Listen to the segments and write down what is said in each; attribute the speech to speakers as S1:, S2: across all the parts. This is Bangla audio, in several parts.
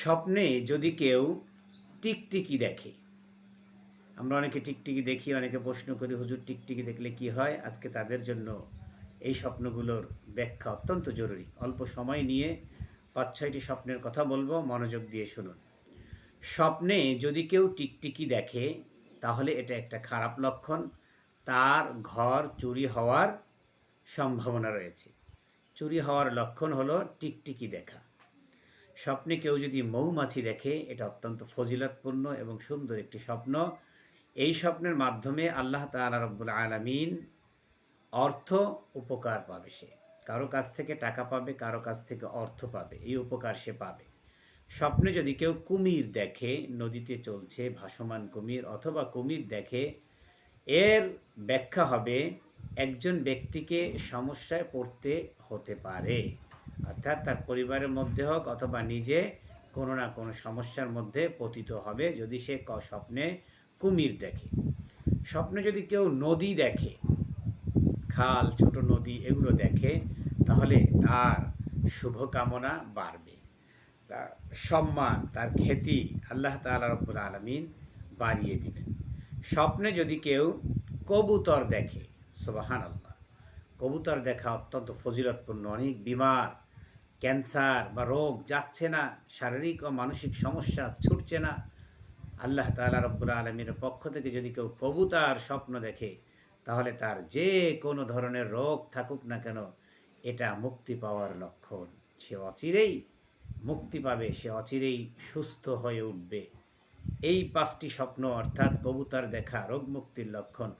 S1: স্বপ্নে যদি কেউ টিকটিকি দেখে, আমরা অনেকে টিকটিকি দেখি, অনেকে প্রশ্ন করি, হুজুর, টিকটিকি দেখলে কি হয়? আজকে তাদের জন্য এই স্বপ্নগুলোর ব্যাখ্যা অত্যন্ত জরুরি। অল্প সময় নিয়ে পাঁচ ছয়টি স্বপ্নের কথা বলব, মনোযোগ দিয়ে শুনুন। স্বপ্নে যদি কেউ টিকটিকি দেখে, তাহলে এটা একটা খারাপ লক্ষণ। তার ঘর চুরি হওয়ার সম্ভাবনা রয়েছে। চুরি হওয়ার লক্ষণ হলো টিকটিকি দেখা। স্বপ্নে কেউ যদি মৌমাছি দেখে, এটা অত্যন্ত ফজিলতপূর্ণ এবং সুন্দর একটি স্বপ্ন। এই স্বপ্নের মাধ্যমে আল্লাহ তাআলা রব্বুল আলামিন অর্থ উপকার পাবে সে। কারও কাছ থেকে টাকা পাবে, কারও কাছ থেকে অর্থ পাবে, এই উপকার সে পাবে। স্বপ্নে যদি কেউ কুমির দেখে, নদীতে চলছে ভাসমান কুমির অথবা কুমির দেখে, এর ব্যাখ্যা হবে, একজন ব্যক্তিকে সমস্যায় পড়তে হতে পারে। অর্থাৎ তার পরিবারের মধ্যে হোক অথবা নিজে কোনো না কোনো সমস্যার মধ্যে পতিত হবে যদি সে ক- স্বপ্নে কুমির দেখে। স্বপ্নে যদি কেউ নদী দেখে, খাল, ছোট নদী এগুলো দেখে, তাহলে তার শুভকামনা বাড়বে। তার সম্মান, তার খ্যাতি আল্লাহ তাআলা রব্বুল আলমিন বাড়িয়ে দিবেন। স্বপ্নে যদি কেউ কবুতর দেখে সুবাহান আল্লাহ কবুতর দেখা অত্যন্ত ফজিলতপূর্ণ, অনেক বিমার ক্যান্সার বা রোগ যাচ্ছে না, শারীরিক ও মানসিক সমস্যা ছুটছে না, আল্লাহ তালা রব্বুল আলমীর পক্ষ থেকে যদি কেউ কবুতার স্বপ্ন দেখে, তাহলে তার যে কোনো ধরনের রোগ থাকুক না কেন, এটা মুক্তি পাওয়ার লক্ষণ। সে অচিরেই মুক্তি পাবে, সে অচিরেই সুস্থ হয়ে উঠবে। এই পাঁচটি স্বপ্ন অর্থাৎ কবুতার দেখা রোগ মুক্তির লক্ষণ,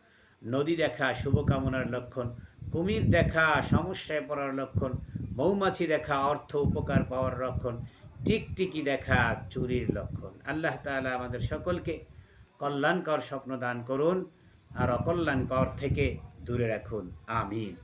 S1: নদী দেখা শুভকামনার লক্ষণ, কুমির দেখা সমস্যায় পড়ার লক্ষণ মৌমাছি দেখা, অর্থ উপকার পাওয়ার লক্ষণ, টিকটিকি দেখা, চুরির লক্ষণ। আল্লাহ তালা আমাদের সকলকে কল্যাণকর স্বপ্ন দান করুন আর অকল্যাণকর থেকে দূরে রাখুন। আমিন।